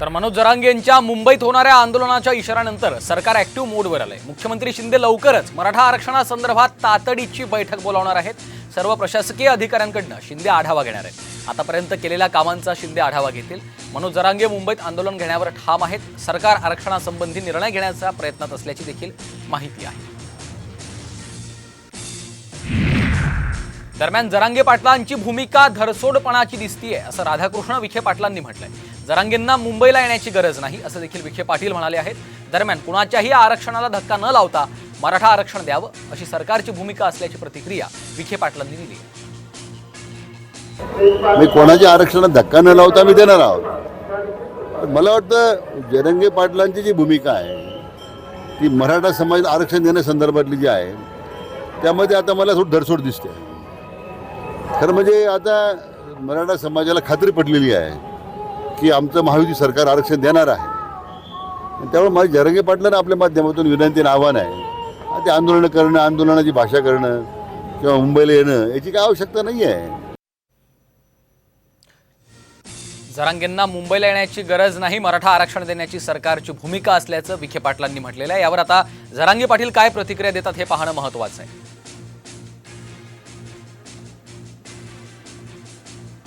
तर मनोज जरांगे यांच्या मुंबईत होणाऱ्या आंदोलनाच्या इशाऱ्यानंतर सरकार ऍक्टिव्ह मोडवर आलंय. मुख्यमंत्री शिंदे लवकरच मराठा आरक्षणासंदर्भात तातडीची बैठक बोलावणार आहेत. सर्व प्रशासकीय अधिकाऱ्यांकडनं शिंदे आढावा घेणार आहेत. आतापर्यंत केलेल्या कामांचा शिंदे आढावा घेतील. मनोज जरांगे मुंबईत आंदोलन घेण्यावर ठाम आहेत. सरकार आरक्षणासंबंधी निर्णय घेण्याचा प्रयत्नात असल्याची देखील माहिती आहे. दरम्यान जरांगे पाटलांची भूमिका धरसोडपणाची दिसतीये असं राधाकृष्ण विखे पाटलांनी म्हटलंय. जरांगेंना मुंबईला येण्याची गरज नाही असं देखील विखे पाटील म्हणाले आहेत. दरम्यान कुणाच्याही आरक्षणाला धक्का न लावता मराठा आरक्षण द्यावं अशी सरकारची भूमिका असल्याची प्रतिक्रिया विखे पाटलांनी दिली मी कोणाच्या आरक्षणात धक्का न लावता मी देणार आहोत. मला वाटतं जरंगे पाटलांची जी भूमिका आहे ती मराठा समाज आरक्षण देण्यासंदर्भातली जी आहे त्यामध्ये आता मला थोडी धरसोड दिसते. खरं म्हणजे आता मराठा समाजाला खात्री पडलेली आहे की आमचं महायुती सरकार आरक्षण देणार आहे. त्यामुळे माझ्या जरंगे पाटलांना आपल्या माध्यमातून विनंती आणि आव्हान आहे. ते आंदोलनं करणं आंदोलनाची भाषा करणं किंवा मुंबईला येणं याची काय आवश्यकता नाही आहे. जरांगेंना मुंबईला येण्याची गरज नाही मराठा आरक्षण देण्याची सरकारची भूमिका असल्याचं विखे पाटलांनी म्हटलेलं आहे. यावर आता जरांगे पाटील काय प्रतिक्रिया देतात हे पाहणं महत्वाचं आहे.